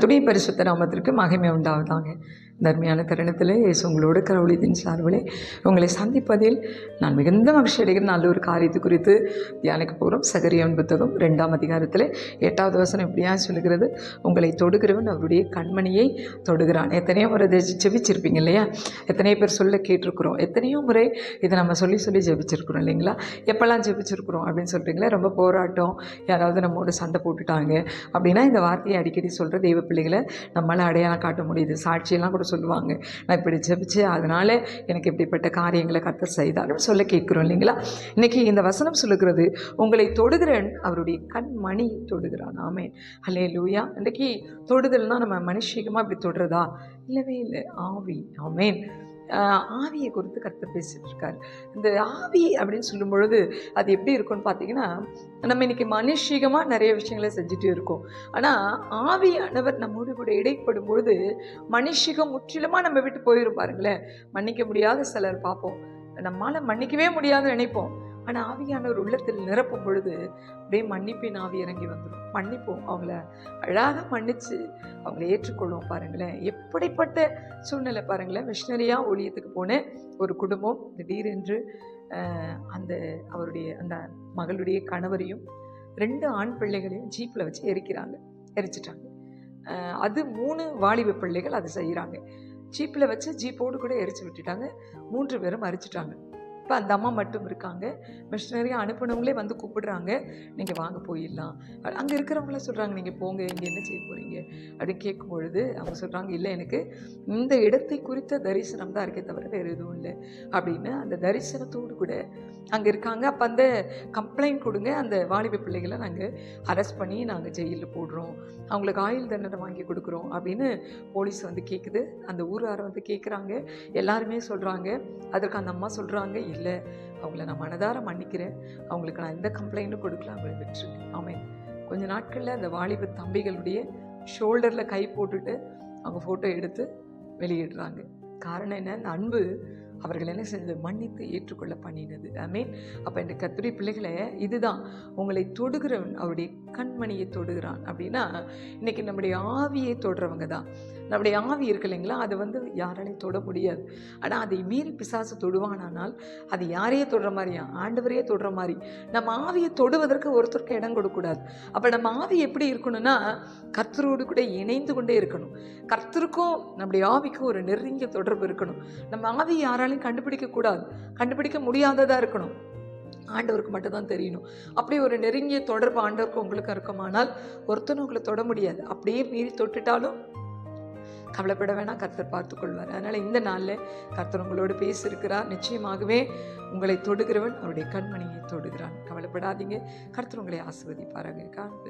கத்துடைய பரிசுத்த நாமத்திற்கு மகிமை உண்டாவதாங்க தர்மையான தருணத்தில் இயேசு உங்களோட கடவுளின் சார்பிலே உங்களை சந்திப்பதில் நான் மிகுந்த மகிழ்ச்சி அடைகிற நல்ல ஒரு காரியத்தை குறித்து தியானிக்க போகிறோம். சகரியன் புத்தகம் ரெண்டாம் அதிகாரத்தில் எட்டாவது வசனம் இப்படியா சொல்லுகிறது. உங்களை தொடுகிறவன் அவருடைய கண்மணியை தொடுகிறான். எத்தனையோ முறை இதை ஜெபிச்சிருப்பீங்க இல்லையா? எத்தனையோ பேர் சொல்ல கேட்டிருக்கிறோம். எத்தனையோ முறை இதை நம்ம சொல்லி சொல்லி ஜெபிச்சிருக்கிறோம் இல்லைங்களா? எப்போல்லாம் ஜெபிச்சிருக்கிறோம்? அப்படின்னு சொல்கிறீங்களா ரொம்ப போராட்டம். யாராவது நம்மோட சண்டை போட்டுட்டாங்க. அப்படின்னா இந்த வார்த்தையை அடிக்கடி சொல்கிற தெய்வ பிள்ளைகளை நம்மளால் அடையாளம் காட்ட முடியுது. சாட்சியெல்லாம் கூட சொல்லுவாங்க. நான் இப்படி ஜெபிச்சு அதனால் எனக்கு இப்படிப்பட்ட காரியங்களை கத்த செய்தாலும் சொல்ல கேட்குறோம் இல்லைங்களா? இன்றைக்கி இந்த வசனம் சொல்லுகிறது உங்களை தொடுகிறன் அவருடைய கண்மணி தொடுகிறான். ஆமே அல்லே லூயா இன்றைக்கி தொடுதல்னா நம்ம மனுஷிகமாக இப்படி தொடுறதா? இல்லவே இல்லை. ஆவி. ஆமேன். ஆவியை குறித்து கருத்து பேசிட்டு இருக்காரு இந்த ஆவி அப்படின்னு சொல்லும் பொழுது அது எப்படி இருக்கும்னு பார்த்தீங்கன்னா நம்ம இன்னைக்கு மனுஷீகமாக நிறைய விஷயங்களை செஞ்சுட்டு இருக்கோம். ஆனால் ஆவியானவர் நம்மோடு கூட இடைப்படும் பொழுது மனுஷிகம் முற்றிலுமாக நம்ம விட்டு போயிடும் பாருங்களேன். மன்னிக்க முடியாத சிலர் பார்ப்போம். நம்மால் மன்னிக்கவே முடியாதுன்னு நினைப்போம். ஆனால் ஆவியானவர் உள்ளத்தில் நிரப்பும் பொழுது அப்படியே மன்னிப்பின் ஆவி இறங்கி வந்துடும் மன்னிப்போம். அவங்கள அழகாக மன்னித்து அவங்கள ஏற்றுக்கொள்வோம் பாருங்களேன். எப்படிப்பட்ட சூழ்நிலை பாருங்களேன். மிஷினரியாக ஊழியத்துக்கு போன ஒரு குடும்பம். திடீரென்று அந்த அவருடைய அந்த மகளுடைய கணவரையும் ரெண்டு ஆண் பிள்ளைகளையும் ஜீப்பில் வச்சு எரிக்கிறாங்க. எரிச்சிட்டாங்க. அது மூணு வாலிப பிள்ளைகள் அதை செய்கிறாங்க. ஜீப்பில் வச்சு ஜீப்போடு கூட எரிச்சு விட்டுட்டாங்க. மூன்று பேரும் அரிச்சிட்டாங்க இப்போ அந்த அம்மா மட்டும் இருக்காங்க. மிஷினரியாக அனுப்பினவங்களே வந்து கூப்பிடுறாங்க. நீங்கள் வாங்க போயிடலாம். அங்கே இருக்கிறவங்கள சொல்கிறாங்க நீங்கள் போங்க இங்கே என்ன செய்ய போகிறீங்க அப்படின்னு கேட்கும் பொழுது அவங்க சொல்கிறாங்க இல்லை எனக்கு இந்த இடத்தை குறித்த தரிசனம் தான் இருக்கே தவிர வேறு எதுவும் இல்லை. அப்படின்னு அந்த தரிசனத்தோடு கூட அங்கே இருக்காங்க. அப்போ அந்த கம்ப்ளைண்ட் கொடுங்க அந்த வாலிப பிள்ளைகளை நாங்கள் அரெஸ்ட் பண்ணி நாங்கள் ஜெயிலில் போடுறோம். அவங்களுக்கு ஆயுள் தண்டனை வாங்கி கொடுக்குறோம் அப்படின்னு போலீஸ் வந்து கேட்குது அந்த ஊராரை வந்து கேட்குறாங்க எல்லாருமே சொல்கிறாங்க அதற்கு அந்த அம்மா சொல்கிறாங்க இல்லை. அவங்கள நான் மனதார மன்னிக்கிறேன். அவங்களுக்கு நான் எந்த கம்ப்ளைண்ட்டும் கொடுக்கல அவங்களை விட்டுருக்கேன். ஆமென். கொஞ்ச நாட்களில் அந்த வாலிப தம்பிகளுடைய ஷோல்டரில் கை போட்டுட்டு அவங்க ஃபோட்டோ எடுத்து வெளியிடுறாங்க. காரணம் என்ன? அந்த அன்பு அவர்கள் என்ன செஞ்சது மன்னித்து ஏற்றுக்கொள்ள பண்ணினது. மீன் அப்போ இந்த கத்துரை பிள்ளைகளை இதுதான். உங்களை தொடுகிறவன் அவருடைய கண்மணியை தொடுகிறான். அப்படின்னா இன்னைக்கு நம்முடைய ஆவியை தொடுறவங்க தான். நம்முடைய ஆவி இருக்கு இல்லைங்களா? அது வந்து யாராலையும் தொட முடியாது. ஆனால் அதை மீறி பிசாசு தொடுவானானால் அது யாரையே தொடுற மாதிரியா ஆண்டவரையே தொடுற மாதிரி. நம்ம ஆவியை தொடுவதற்கு ஒருத்தருக்கு இடம் கொடுக்கக்கூடாது. அப்போ நம்ம ஆவி எப்படி இருக்கணும்னா கர்த்தரோடு கூட இணைந்து கொண்டே இருக்கணும். கர்த்தருக்கும் நம்முடைய ஆவிக்கும் ஒரு நெருங்கிய தொடர்பு இருக்கணும். நம்ம ஆவி யாராலையும் கண்டுபிடிக்க கூடாது. கண்டுபிடிக்க முடியாததாக இருக்கணும். ஆண்டவருக்கு மட்டும்தான் தெரியணும். அப்படி ஒரு நெருங்கிய தொடர்பு ஆண்டவருக்கு உங்களுக்கு இருக்குமானால் ஒருத்தனும் உங்களை தொட முடியாது. அப்படியே மீறி தொட்டுட்டாலும் கவலைப்பட வேணாம். கர்த்தர் பார்த்துக்கொள்வார். அதனால் இந்த நாளில் கர்த்தர் உங்களோடு பேசியிருக்கிறார். நிச்சயமாகவே உங்களை தொடுகிறவன் அவருடைய கண்மணியை தொடுகிறான். கவலைப்படாதீங்க. கர்த்தர் உங்களை ஆசிர்வதிப்பாருங்க காண்பு